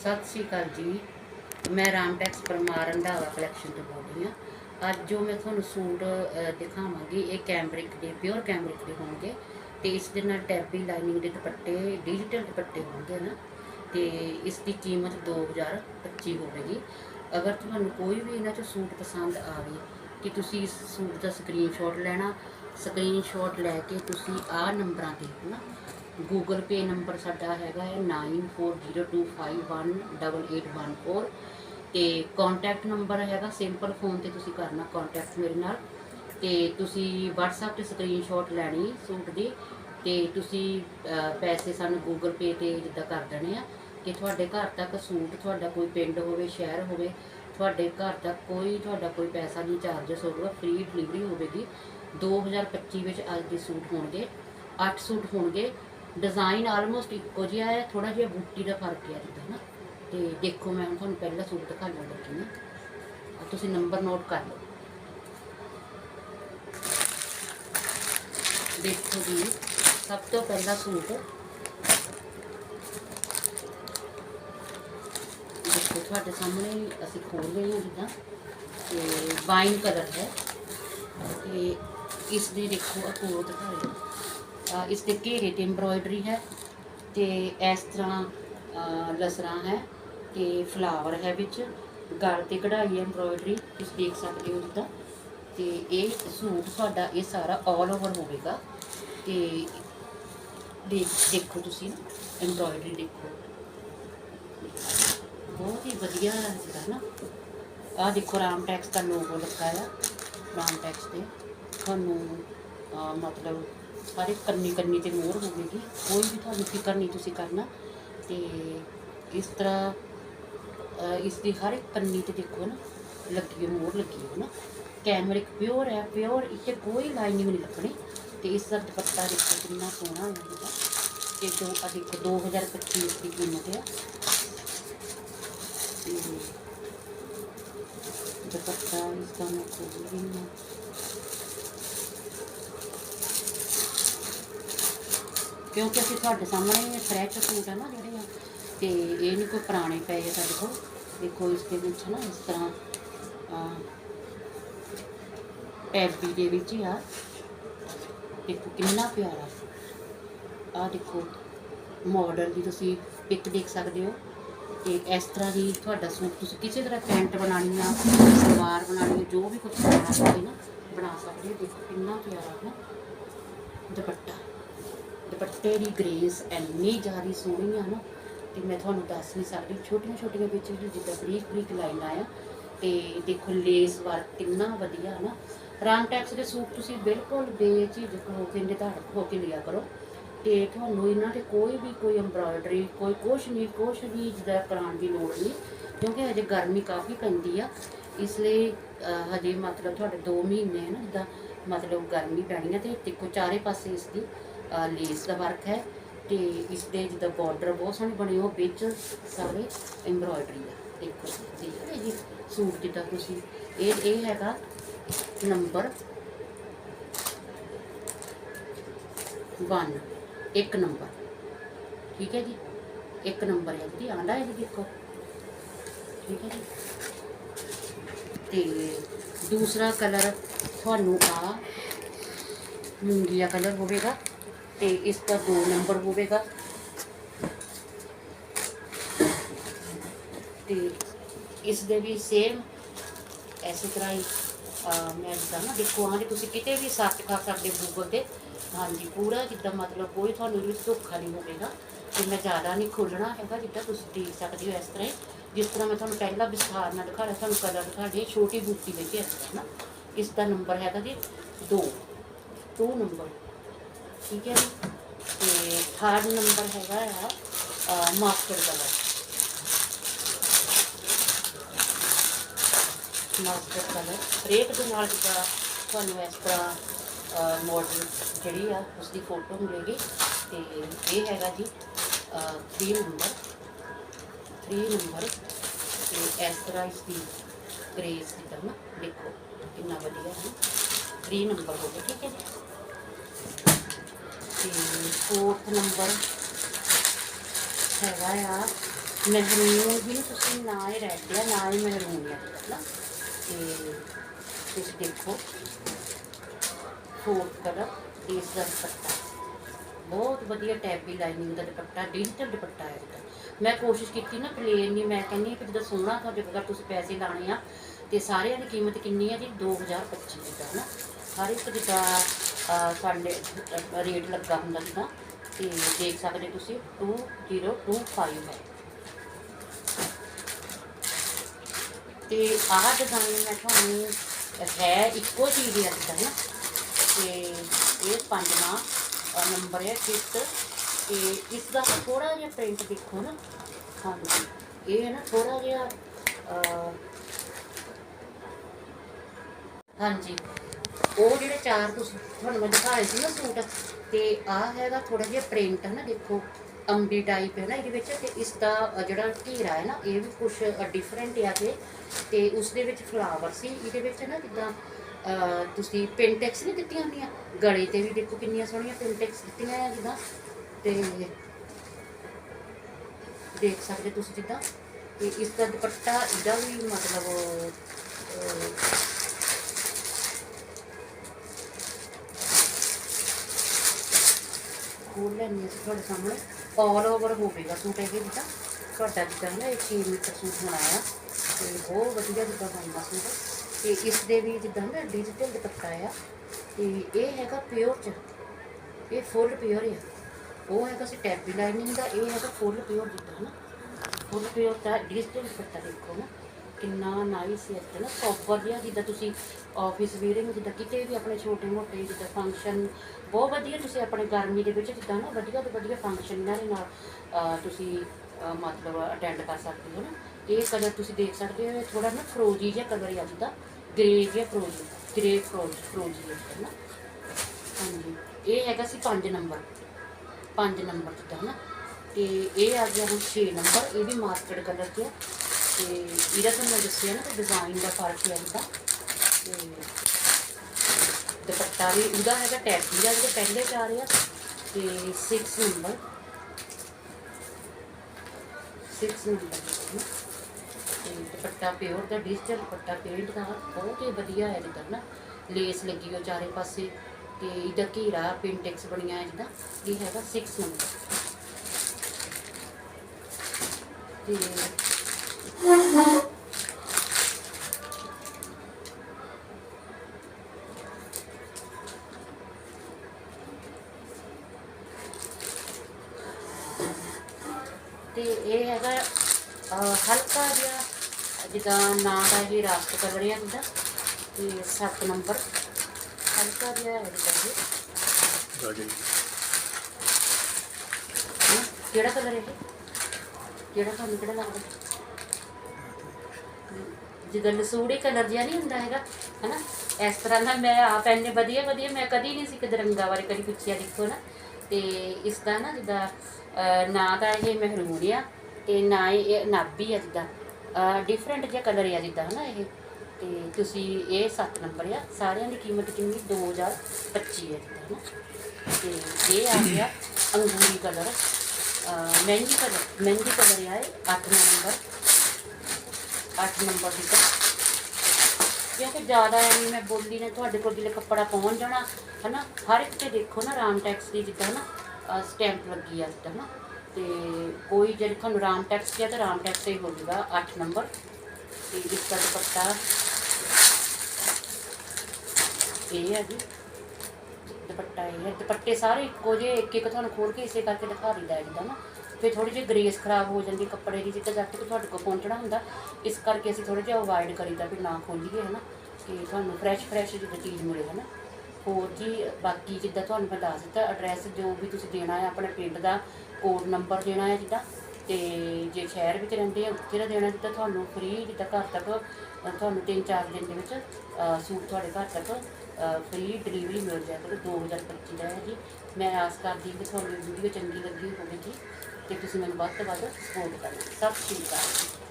ਸਤਿ ਸ਼੍ਰੀ ਅਕਾਲ ਜੀ। ਮੈਂ ਰਾਮਟੈਕਸ ਪਰਮਾਰ ਰੰਧਾਵਾ ਕਲੈਕਸ਼ਨ ਤੋਂ ਬੋਲ ਰਹੀ ਹਾਂ। ਅੱਜ ਜੋ ਮੈਂ ਤੁਹਾਨੂੰ ਸੂਟ ਦਿਖਾਵਾਂਗੀ, ਇਹ ਕੈਮਰਿਕ ਦੇ ਪਿਓਰ ਕੈਮਰਿਕ ਦੇ ਹੋਣਗੇ ਤੇ ਇਸ ਦੇ ਨਾਲ ਟੈਬੀ ਲਾਈਨਿੰਗ ਦੇ ਦੁਪੱਟੇ ਡਿਜੀਟਲ ਦੁਪੱਟੇ ਹੋਣਗੇ ਨਾ। ਤੇ ਇਸ ਦੀ ਕੀਮਤ 2025 ਹੋਵੇਗੀ। ਅਗਰ ਤੁਹਾਨੂੰ ਕੋਈ ਵੀ ਇਹਨਾਂ ਚੋਂ ਸੂਟ ਪਸੰਦ ਆਵੇ ਕਿ ਤੁਸੀਂ ਇਸ ਸੂਟ ਦਾ ਸਕਰੀਨਸ਼ਾਟ ਲੈਣਾ ਸਕਰੀਨਸ਼ਾਟ ਲੈ ਕੇ ਤੁਸੀਂ ਆਹ ਨੰਬਰਾਂ ਤੇ ਨਾ ਗੂਗਲ ਪੇ ਨੰਬਰ ਸਾਡਾ ਹੈਗਾ ਹੈ 9402518814 ਤੇ ਕੰਟੈਕਟ ਨੰਬਰ ਹੈਗਾ ਸਿੰਪਲ ਫੋਨ ਤੇ ਤੁਸੀਂ ਕਰਨਾ ਕੰਟੈਕਟ ਮੇਰੇ ਨਾਲ ਤੇ ਤੁਸੀਂ WhatsApp ਤੇ ਸਕਰੀਨਸ਼ਾਟ ਲੈਣੀ ਸੂਟ ਦੀ ਤੇ ਤੁਸੀਂ ਪੈਸੇ ਸਾਨੂੰ ਗੂਗਲ ਪੇ ਤੇ ਜਿੱਦਾਂ ਕਰ ਦੇਣੇ ਆ ਕਿ ਤੁਹਾਡੇ ਘਰ ਤੱਕ ਸੂਟ ਤੁਹਾਡਾ ਕੋਈ ਪਿੰਡ ਹੋਵੇ, ਸ਼ਹਿਰ ਹੋਵੇ, ਤੁਹਾਡੇ ਘਰ ਤੱਕ ਕੋਈ, ਤੁਹਾਡਾ ਕੋਈ ਪੈਸਾ ਨਹੀਂ ਚਾਰਜਸ ਹੋਊਗਾ ਫ੍ਰੀ ਡਿਲੀਵਰੀ ਹੋਵੇਗੀ। 2025 ਵਿੱਚ ਅੱਜ ਦੇ ਸੂਟ ਹੋਣਗੇ 8 ਸੂਟ ਹੋਣਗੇ ਡਿਜ਼ਾਈਨ ਆਲਮੋਸਟ ਇੱਕੋ ਜਿਹਾ ਹੈ ਥੋੜਾ ਜਿਹਾ ਬੂਟੀ ਦਾ ਫ਼ਰਕ ਹੈ ਜਿੱਦਾਂ ਨਾ ਤੇ ਦੇਖੋ ਮੈਂ ਹੁਣ ਤੁਹਾਨੂੰ ਪਹਿਲਾ ਸੂਟ ਦਿਖਾਉਣ ਲੱਗੀ ਹਾਂ ਆਹ ਤੁਸੀਂ ਨੰਬਰ ਨੋਟ ਕਰ ਲਓ ਦੇਖੋ ਜੀ ਸਭ ਤੋਂ ਪਹਿਲਾ ਸੂਟ ਦੇਖੋ ਤੁਹਾਡੇ ਸਾਹਮਣੇ ਹੀ ਅਸੀਂ ਖੋਲ ਰਹੇ ਹਾਂ ਜਿੱਦਾਂ ਤੇ ਵਾਈਨ ਕਲਰ ਹੈ ਤੇ ਇਸ ਦੀ ਦੇਖੋ ਅਕੋਰ ਦਿਖਾਓ ਅ, ਇਸ ਦੇ ਘੇਰੇ ਤੇ ਐਮਬ੍ਰੋਇਡਰੀ ਹੈ ਤੇ ਇਸ ਤਰ੍ਹਾਂ ਅ, ਲਸਰਾਂ ਹੈ ਤੇ ਫਲਾਵਰ ਹੈ ਵਿੱਚ। ਗਲ ਤੇ ਕਢਾਈ ਹੈ ਐਮਬ੍ਰੋਇਡਰੀ ਤੁਸੀਂ ਦੇਖ ਸਕਦੇ ਹੋ ਜਿੱਦਾਂ। ਤੇ ਇਹ ਸੂਟ ਤੁਹਾਡਾ ਇਹ ਸਾਰਾ ਆਲ ਓਵਰ ਹੋਵੇਗਾ। ਤੇ ਦੇਖੋ ਤੁਸੀਂ ਐਮਬ੍ਰੋਇਡਰੀ ਦੇਖੋ। ਬਹੁਤ ਹੀ ਵਧੀਆ ਹੈ ਨਾ। ਆਹ ਦੇਖੋ ਰਾਮ ਟੈਕਸ ਦਾ ਲੋਗੋ ਲੱਗਾ ਆ। ਰਾਮ ਟੈਕਸ ਤੇ। ਤੁਹਾਨੂੰ ਮਤਲਬ ਸਾਰੇ ਕੰਨੀ ਕੰਨੀ ਤੇ ਮੋਹਰ ਹੋਵੇਗੀ ਕੋਈ ਵੀ ਤੁਹਾਨੂੰ ਫਿਕਰ ਨਹੀਂ ਤੁਸੀਂ ਕਰਨਾ। ਤੇ ਇਸ ਤਰ੍ਹਾਂ ਅਹ, ਇਸ ਦੀ ਹਰ ਇੱਕ ਕੰਨੀ ਤੇ ਦੇਖੋ ਨਾ ਲੱਗੀ ਹੋਈ ਮੋਹਰ ਲੱਗੀ ਹੋਈ ਨਾ। ਕੈਮਰਿਕ ਪਿਓਰ ਹੈ ਪਿਓਰ ਇੱਥੇ ਕੋਈ ਲਾਈਨਿੰਗ ਨਹੀਂ ਲੱਗਣੀ। ਤੇ ਇਸ ਦਾ ਦੁਪੱਟਾ ਦੇਖੋ ਕਿੰਨਾ ਸੋਹਣਾ ਹੈ ਇਹਦਾ ਤੇ ਜੋ ਆ ਦੇਖੋ 2025 ਦੀ ਕੀਮਤ ਹੈ ਦੁਪੱਟਾ ਇਸ ਦਾ ਮੈਂ ਖੋਲ ਰਹੀ ਹਾਂ। ਕਿਉਂਕਿ ਅਸੀਂ ਤੁਹਾਡੇ ਸਾਹਮਣੇ ਫਰੈਸ਼ ਸੂਟ ਹੈ ਨਾ ਜਿਹੜੇ ਆ ਤੇ ਇਹ ਨਹੀਂ ਕੋਈ ਪੁਰਾਣੇ ਪਏ ਆ ਸਾਡੇ ਕੋਲ। ਦੇਖੋ ਇਸ ਦੇ ਵਿੱਚ ਨਾ ਇਸ ਤਰ੍ਹਾਂ ਅਹ, ਟੈਬੀ ਦੇ ਵਿੱਚ ਹੀ ਆ। ਦੇਖੋ ਕਿੰਨਾ ਪਿਆਰਾ। ਆ ਦੇਖੋ ਮਾਡਲ ਦੀ ਤੁਸੀਂ ਪਿਕ ਦੇਖ ਸਕਦੇ ਹੋ। ਤੇ ਇਸ ਤਰ੍ਹਾਂ ਦੀ ਤੁਹਾਡਾ ਸੂਟ ਤੁਸੀਂ ਕਿਸੇ ਤਰ੍ਹਾਂ ਪੈਂਟ ਬਣਾਉਣੀ ਆ ਸਲਵਾਰ ਬਣਾਉਣੀ ਜੋ ਵੀ ਕੁਝ ਬਣਾ ਚਾਹੀਏ ਨਾ ਬਣਾ ਸਕਦੇ ਹੋ। ਦੇਖੋ ਕਿੰਨਾ ਪਿਆਰਾ ਹੈ ਦੁਪੱਟਾ। ਦੁਪੱਟੇ ਦੀ ਗ੍ਰੇਸ ਇੰਨੀ ਜ਼ਿਆਦਾ ਸੋਹਣੀ ਆ ਨਾ ਤੇ ਮੈਂ ਤੁਹਾਨੂੰ ਦੱਸ ਨਹੀਂ ਸਕਦੀ ਛੋਟੀਆਂ ਛੋਟੀਆਂ ਵਿੱਚ ਵੀ ਜਿੱਦਾਂ ਬਰੀਕ ਬਰੀਕ ਲਾਈਨਾਂ ਆ ਤੇ ਦੇਖੋ ਲੇਸ ਵਰਕ ਕਿੰਨਾ ਵਧੀਆ ਨਾ। ਰਾਮ ਟੈਕਸ ਦੇ ਸੂਟ ਤੁਸੀਂ ਬਿਲਕੁਲ ਬੇਝਿਜਕ ਹੋ ਕੇ ਨਿਧੜਕ ਹੋ ਕੇ ਲਿਆ ਕਰੋ, ਤੇ ਤੁਹਾਨੂੰ ਇਹਨਾਂ ਤੇ ਕੋਈ ਵੀ ਕੋਈ ਐਮਬ੍ਰਾਇਡਰੀ ਕੋਈ ਕੁਛ ਨਹੀਂ, ਕੁਛ ਵੀ ਜਿੱਦਾਂ ਕਰਾਉਣ ਦੀ ਲੋੜ ਨਹੀਂ, ਕਿਉਂਕਿ ਹਜੇ ਗਰਮੀ ਕਾਫੀ ਪੈਂਦੀ ਆ। ਇਸ ਲਈ ਹਜੇ ਮਤਲਬ ਤੁਹਾਡੇ 2 ਮਹੀਨੇ ਹੈ ਨਾ, ਜਿੱਦਾਂ ਮਤਲਬ ਗਰਮੀ ਪੈਣੀ ਹੈ ਤੇ ਦੇਖੋ ਚਾਰੇ ਪਾਸੇ ਇਸ ਦੀ। ਲੇਸ ਦਾ ਵਰਕ ਹੈ ਤੇ ਇਸ ਦੇ ਜਿੱਦਾਂ ਬਾਰਡਰ ਬਹੁਤ ਸੋਹਣੇ ਬਣੇ ਹੋ ਵਿੱਚ ਸਾਰੇ ਐਮਬ੍ਰਾਇਡਰੀ ਆ। ਦੇਖੋ ਦੇਖ ਰਹੇ ਜੀ, ਸੂਟ ਜਿੱਦਾਂ ਤੁਸੀਂ। ਇਹ ਇਹ ਹੈਗਾ ਨੰਬਰ 1 ਇੱਕ ਨੰਬਰ ਠੀਕ ਹੈ ਜੀ? ਇੱਕ ਨੰਬਰ ਹੈ ਜੀ ਆਂਦਾ ਹੈ ਜੀ ਦੇਖੋ। ਠੀਕ ਹੈ ਜੀ? ਤੇ ਦੂਸਰਾ ਕਲਰ ਤੁਹਾਨੂੰ ਆ ਮੂੰਗੀਆ ਕਲਰ ਹੋਵੇਗਾ। ਤੇ ਇਸ ਦਾ 2 ਨੰਬਰ ਹੋਵੇਗਾ। ਤੇ ਇਸ ਦੇ ਵੀ ਸੇਮ ਐਸੇ ਤਰ੍ਹਾਂ ਹੀ ਮੈਂ ਜਿੱਦਾਂ ਨਾ, ਦੇਖੋ, ਹਾਂ ਜੀ, ਤੁਸੀਂ ਕਿਤੇ ਵੀ ਸਰਚ ਕਰ ਸਕਦੇ ਹੋ ਗੂਗਲ ਤੇ। ਹਾਂਜੀ ਪੂਰਾ ਜਿੱਦਾਂ ਮਤਲਬ ਕੋਈ ਤੁਹਾਨੂੰ ਵਿੱਚ ਧੋਖਾ ਨਹੀਂ ਹੋਵੇਗਾ ਤੇ ਮੈਂ ਜ਼ਿਆਦਾ ਨਹੀਂ ਖੋਲਣਾ ਹੈਗਾ ਜਿੱਦਾਂ ਤੁਸੀਂ ਦੇਖ ਸਕਦੇ ਹੋ ਇਸ ਤਰ੍ਹਾਂ ਹੀ। ਜਿਸ ਤਰ੍ਹਾਂ ਮੈਂ ਤੁਹਾਨੂੰ ਪਹਿਲਾਂ ਵਿਸਥਾਰ ਨਾਲ ਦਿਖਾਇਆ ਤੁਹਾਨੂੰ ਕਲਰ ਦਿਖਾੜੇ ਛੋਟੀ ਬੂਟੀ ਵਿੱਚ ਇਸ ਤਰ੍ਹਾਂ ਨਾ। ਇਸ ਦਾ ਨੰਬਰ ਹੈਗਾ ਜੀ 2 2 ਨੰਬਰ। ਠੀਕ ਹੈ ਜੀ ਤੇ ਥਰਡ ਨੰਬਰ ਹੈਗਾ ਆ ਮਾਸਟਰ ਕਲਰ ਮਾਸਟਰ ਕਲਰ ਹਰੇਕ ਦੇ ਨਾਲ ਜਿੱਦਾਂ ਤੁਹਾਨੂੰ ਇਸ ਤਰ੍ਹਾਂ ਮਾਡਲ ਜਿਹੜੀ ਆ ਉਸ ਦੀ ਫੋਟੋ ਮਿਲੇਗੀ। ਤੇ ਇਹ ਹੈਗਾ ਜੀ 3 ਨੰਬਰ 3 ਨੰਬਰ ਤੇ ਇਸ ਤਰ੍ਹਾਂ ਇਸ ਦੀ ਗ੍ਰੇਸ ਜਿੱਦਾਂ ਨਾ ਦੇਖੋ, ਕਿੰਨਾ ਵਧੀਆ ਹੈ। 3 ਨੰਬਰ ਹੋ ਗਿਆ, ਠੀਕ ਹੈ। ਜੀ ਤੇ ਫੋਰਥ ਨੰਬਰ ਹੈਗਾ ਆ। ਮਹਿਰੂਨ ਵੀ ਨੀ ਤੁਸੀਂ ਨਾ ਹੀ ਰੈੱਡ ਆ ਨਾ ਹੀ ਮਹਿਰੂਨ ਆ ਨਾ ਤੇ ਤੁਸੀਂ ਦੇਖੋ ਫੋਰਥ ਕਲਰ ਇਸ ਦਾ ਦੁਪੱਟਾ। ਬਹੁਤ ਵਧੀਆ ਟੈਬੀ ਲਾਈਨਿੰਗ ਦਾ ਦੁਪੱਟਾ ਡਿਜੀਟਲ ਦੁਪੱਟਾ ਹੈ ਇਹਦਾ। ਮੈਂ ਕੋਸ਼ਿਸ਼ ਕੀਤੀ ਨਾ ਪਲੇਨ ਨਹੀਂ, ਮੈਂ ਕਹਿੰਦੀ ਕਿ ਜਦੋਂ ਸੋਹਣਾ ਤੁਹਾਡੇ ਕੋਲ ਤੁਸੀਂ ਪੈਸੇ ਲਾਣੇ ਆ, ਤੇ ਸਾਰਿਆਂ ਦੀ ਕੀਮਤ ਕਿੰਨੀ ਹੈ ਜੀ? 2025 ਜਿੱਦਾਂ ਨਾ ਹਰ ਇੱਕ ਜਿੱਦਾਂ ਸਾਡੇ ਰੇਟ ਲੱਗਾ ਹੁੰਦਾ ਜਿੱਦਾਂ ਤੇ ਦੇਖ ਸਕਦੇ ਤੁਸੀਂ 2025 ਹੈ। ਤੇ ਆਹ ਡਿਜ਼ਾਈਨ ਮੈਂ ਤੁਹਾਨੂੰ ਹੈ ਇੱਕੋ ਚੀਜ਼ ਹੀ ਰੱਖਦਾ ਨਾ ਤੇ ਇਹ ਪੰਜਵਾਂ ਨੰਬਰ ਹੈ ਫਿਫਥ ਤੇ ਇਸ ਦਾ ਥੋੜਾ ਜਿਹਾ ਪ੍ਰਿੰਟ ਦੇਖੋ ਨਾ ਹਾਂਜੀ ਇਹ ਹੈ ਨਾ ਥੋੜਾ ਜਿਹਾ ਹਾਂਜੀ। ਉਹ ਜਿਹੜੇ ਚਾਰ ਤੁਸੀਂ ਤੁਹਾਨੂੰ ਮੈਂ ਦਿਖਾਏ ਸੀ ਨਾ ਸੂਟ, ਤੇ ਆਹ ਹੈਗਾ ਥੋੜਾ ਜਿਹਾ ਪ੍ਰਿੰਟ ਹੈ ਨਾ, ਦੇਖੋ, ਅੰਬੀ ਟਾਈਪ ਹੈ ਨਾ ਇਹਦੇ ਵਿੱਚ, ਤੇ ਇਸ ਦਾ ਜਿਹੜਾ ਘੇਰਾ ਹੈ ਨਾ, ਇਹ ਵੀ ਕੁਝ ਡਿਫਰੈਂਟ ਆ ਤੇ ਤੇ ਉਸ ਦੇ ਵਿੱਚ ਫਲਾਵਰ ਸੀ, ਇਹਦੇ ਵਿੱਚ ਨਾ ਜਿੱਦਾਂ ਤੁਸੀਂ ਪਿੰਟੈਕਸ ਨਹੀਂ ਦਿੱਤੀਆਂ ਹੁੰਦੀਆਂ, ਗਲੇ ਤੇ ਵੀ ਦੇਖੋ ਕਿੰਨੀਆਂ ਸੋਹਣੀਆਂ ਪਿੰਟੈਕਸ ਦਿੱਤੀਆਂ ਆ ਜਿੱਦਾਂ, ਤੇ ਦੇਖ ਸਕਦੇ ਤੁਸੀਂ ਜਿੱਦਾਂ, ਤੇ ਇਸ ਦਾ ਦੁਪੱਟਾ ਇਹਦਾ ਵੀ ਮਤਲਬ ਖੋਲ ਲੈਣੀ ਅਸੀਂ ਤੁਹਾਡੇ ਸਾਹਮਣੇ। ਆਲ ਓਵਰ ਹੋਵੇਗਾ ਸੂਟ ਇਹ ਜਿੱਦਾਂ ਤੁਹਾਡਾ ਜਿੱਦਾਂ ਨਾ ਇਹ 6 ਮੀਟਰ ਸੂਟ ਬਣਾਇਆ। ਆ ਤੇ ਬਹੁਤ ਵਧੀਆ ਜਿੱਦਾਂ ਬਣਦਾ ਸੂਟ। ਤੇ ਇਸ ਦੇ ਵੀ ਜਿੱਦਾਂ ਨਾ ਡਿਜੀਟਲ ਦੁਪੱਟਾ ਆ। ਤੇ ਇਹ ਹੈਗਾ ਪਿਓਰ ਚ ਇਹ ਫੁੱਲ ਪਿਓਰ ਆ। ਉਹ ਹੈਗਾ ਸੀ ਟੈਪੀ ਲਾਈਨਿੰਗ ਦਾ। ਇਹ ਹੈਗਾ ਫੁੱਲ ਪਿਓਰ ਜਿੱਦਾਂ ਨਾ। ਫੁੱਲ ਪਿਓਰ ਦਾ ਡਿਜੀਟਲ ਦੁਪੱਟਾ ਦੇਖੋ ਨਾ। ਕਿੰਨਾ ਨਾਈਸ ਹੈ ਨਾ? ਪ੍ਰੋਪਰ ਜਿਹਾ ਜਿੱਦਾਂ ਤੁਸੀਂ ਆਫਿਸ ਵੀਅਰਿੰਗ ਜਿੱਦਾਂ ਕਿਤੇ ਵੀ ਆਪਣੇ ਛੋਟੇ ਮੋਟੇ ਜਿੱਦਾਂ ਫੰਕਸ਼ਨ ਬਹੁਤ ਵਧੀਆ ਤੁਸੀਂ ਆਪਣੇ ਗਰਮੀ ਦੇ ਵਿੱਚ ਜਿੱਦਾਂ ਨਾ ਵਧੀਆ ਤੋਂ ਵਧੀਆ ਫੰਕਸ਼ਨ ਇਹਨਾਂ ਦੇ ਨਾਲ ਤੁਸੀਂ ਮਤਲਬ ਅਟੈਂਡ ਕਰ ਸਕਦੇ ਹੋ ਨਾ। ਇਹ ਕਲਰ ਤੁਸੀਂ ਦੇਖ ਸਕਦੇ ਹੋ ਥੋੜਾ ਨਾ ਫਰੋਜੀ ਜਿਹਾ ਕਲਰ ਆ ਜਿੱਦਾਂ ਗ੍ਰੇ ਜਿਹਾ ਫਰੋਜੀ ਗ੍ਰੇ ਫਰੋਜ ਫਰੋਜੀ ਹੈ ਨਾ? ਹਾਂਜੀ, ਇਹ ਹੈਗਾ ਸੀ 5 ਨੰਬਰ 5 ਨੰਬਰ ਜਿੱਦਾਂ ਨਾ? ਤੇ ਇਹ ਆ ਗਿਆ ਹੁਣ 6 ਨੰਬਰ ਇਹ ਵੀ ਮਾਸਟਰਡ ਕਲਰ ਤੇ ਤੇ ਇਹਦਾ ਤੁਹਾਨੂੰ ਮੈਂ ਦੱਸਿਆ ਨਾ ਕਿ ਡਿਜ਼ਾਈਨ ਦਾ ਫ਼ਰਕ ਹੈ ਇਹਦਾ। ਤੇ ਦੁਪੱਟਾ ਵੀ ਉਹਦਾ ਹੈਗਾ ਟੈਪੀ ਦਾ ਜਿਹੜਾ ਪਹਿਲੇ ਚਾਰ ਆ। ਤੇ 6 ਨੰਬਰ 6 ਨੰਬਰ ਤੇ ਦੁਪੱਟਾ ਪਿਓਰ ਦਾ ਡਿਜੀਟਲ ਦੁਪੱਟਾ ਪੇਂਟ ਦਾ, ਬਹੁਤ ਹੀ ਵਧੀਆ ਹੈ ਜਿੱਦਾਂ ਨਾ। ਲੇਸ ਲੱਗੀ ਹੋ ਚਾਰੇ ਪਾਸੇ। ਤੇ ਇਹਦਾ ਘੇਰਾ ਪਿੰਟੈਕਸ ਬਣੀਆਂ ਹੈ ਜਿੱਦਾਂ ਇਹ ਹੈਗਾ 6 ਨੰਬਰ ਤੇ ਤੇ ਇਹ ਹੈਗਾ ਹਲਕਾ ਜਿਹਾ ਜਿੱਦਾਂ ਨਾਂ ਦਾ ਇਹ ਰਾਸਟ ਕਲਰ ਹੈ ਤੇ 7 ਨੰਬਰ। ਹਲਕਾ ਜਿਹਾ ਹੈ ਜਿੱਦਾਂ ਇਹ। ਗਾੜੀ ਹਮ, ਕਿਹੜਾ ਕਲਰ ਹੈ ਇਹ? ਕਿਹੜਾ ਤੁਹਾਨੂੰ ਕਿਹੜਾ ਲੱਗਦਾ? ਜਿੱਦਾਂ ਲਸੂੜੀ ਕਲਰ ਜਿਹਾ ਨਹੀਂ ਹੁੰਦਾ ਹੈਗਾ, ਹੈਨਾ? ਇਸ ਤਰ੍ਹਾਂ ਦਾ ਮੈਂ ਆਪ ਇੰਨੇ ਵਧੀਆ ਵਧੀਆ, ਮੈਂ ਕਦੀ ਨਹੀਂ ਸੀ ਕਦੇ ਰੰਗਾਂ ਬਾਰੇ ਕਦੀ ਪੁੱਛਿਆ ਦੇਖੋ ਨਾ। ਤੇ ਇਸ ਦਾ ਨਾ ਜਿੱਦਾਂ ਨਾ ਤਾਂ ਇਹ ਮਹਿਰੂਨ ਆ ਤੇ ਨਾ ਇਹ ਨਾਭੀ ਆ ਜਿੱਦਾਂ। ਡਿਫਰੈਂਟ ਜਿਹਾ ਕਲਰ ਆ ਜਿੱਦਾਂ, ਹਨਾ ਇਹ। ਤੇ ਤੁਸੀਂ ਇਹ 7 ਨੰਬਰ ਆ। ਸਾਰਿਆਂ ਦੀ ਕੀਮਤ ਕਿੰਨੀ? 2025 ਹੈ ਜਿੱਦਾਂ, ਹਨਾ? ਤੇ ਇਹ ਆ ਗਿਆ ਅੰਗੂਰੀ colour. Mehndi colour mehndi colour ਆ ਇਹ 8 ਨੰਬਰ। 8 ਨੰਬਰ ਦੀ ਤਾਂ। ਕਿਉਂਕਿ ਜ਼ਿਆਦਾ ਐਵੇਂ ਮੈਂ ਬੋਲੀ ਨੇ, ਤੁਹਾਡੇ ਕੋਲ ਜਿਲੇ ਕੱਪੜਾ ਪਹੁੰਚ ਜਾਣਾ, ਹਨਾ? ਹਰ ਇੱਕ ਤੇ ਦੇਖੋ ਨਾ, ਰਾਮ ਟੈਕਸ ਦੀ ਜਿੱਦਾਂ ਨਾ ਸਟੈਂਪ ਲੱਗੀ ਆ ਜਿੱਦਾਂ ਨਾ। ਤੇ ਕੋਈ ਜੇ ਤੁਹਾਨੂੰ ਰਾਮ ਟੈਕਸ ਕਿਹਾ ਤਾਂ ਰਾਮ ਟੈਕਸ ਹੀ ਹੋ ਜਾਊਗਾ 8 ਨੰਬਰ। ਤੇ ਇਸ ਦਾ ਦੁਪੱਟਾ ਇਹ ਹੈ ਜੀ। ਦੁਪੱਟਾ ਇਹ ਹੈ ਦੁਪੱਟੇ ਸਾਰੇ ਇੱਕੋ ਜਿਹੇ ਇੱਕ ਇੱਕ ਤੁਹਾਨੂੰ ਖੋਲ ਕੇ ਇਸੇ ਕਰਕੇ ਦਿਖਾ ਦਿੰਦਾ ਹੈ ਜਿੱਦਾਂ ਨਾ। ਫਿਰ ਥੋੜੀ ਜਿਹੀ ਗ੍ਰੇਸ ਖਰਾਬ ਹੋ ਜਾਂਦੀ, ਕੱਪੜੇ ਦੀ, ਜਿੱਦਾਂ ਜਦ ਤੱਕ ਤੁਹਾਡੇ ਕੋਲ ਪਹੁੰਚਣਾ ਹੁੰਦਾ, ਇਸ ਕਰਕੇ ਅਸੀਂ ਥੋੜਾ ਜਿਹਾ ਅਵੋਇਡ ਕਰੀਦਾ ਵੀ ਨਾ ਖੋਲੀਏ, ਹਨਾ, ਕਿ ਤੁਹਾਨੂੰ ਫਰੈਸ਼ ਫਰੈਸ਼ ਜਿੱਦਾਂ ਚੀਜ਼ ਮਿਲੇ, ਹਨਾ। ਹੋਰ ਜੀ, ਬਾਕੀ ਜਿੱਦਾਂ ਤੁਹਾਨੂੰ ਮੈਂ ਦੱਸ ਦਿੱਤਾ ਐਡਰੈਸ ਜੋ ਵੀ ਤੁਸੀਂ ਦੇਣਾ ਹੈ, ਆਪਣੇ ਪਿੰਡ ਦਾ ਕੋਡ ਨੰਬਰ ਦੇਣਾ ਹੈ ਜਿੱਦਾਂ, ਤੇ ਜੇ ਸ਼ਹਿਰ ਵਿੱਚ ਰਹਿੰਦੇ ਆ, ਉੱਥੇ ਦਾ ਦੇਣਾ ਜਿੱਦਾਂ ਤੁਹਾਨੂੰ ਫ੍ਰੀ ਜਿੱਦਾਂ ਘਰ ਤੱਕ ਤੁਹਾਨੂੰ 3-4 ਦਿਨ ਦੇ ਵਿੱਚ ਸੂਟ ਤੁਹਾਡੇ ਘਰ ਤੱਕ ਫ੍ਰੀ ਡਿਲੀਵਰੀ ਮਿਲ ਜਾਏ ਤਾਂ 2025 ਦਾ ਹੈ ਜੀ। ਮੈਂ ਆਸ ਕਰਦੀ ਹਾਂ ਕਿ ਤੁਹਾਨੂੰ ਵੀਡੀਓ ਚੰਗੀ ਲੱਗੀ ਹੋਵੇਗੀ। ਤੇ ਤੁਸੀਂ ਮੈਨੂੰ ਵੱਧ ਤੋਂ ਵੱਧ ਸਪੋਰਟ ਕਰਨਾ ਸਤਿ ਸ਼੍ਰੀ ਅਕਾਲ।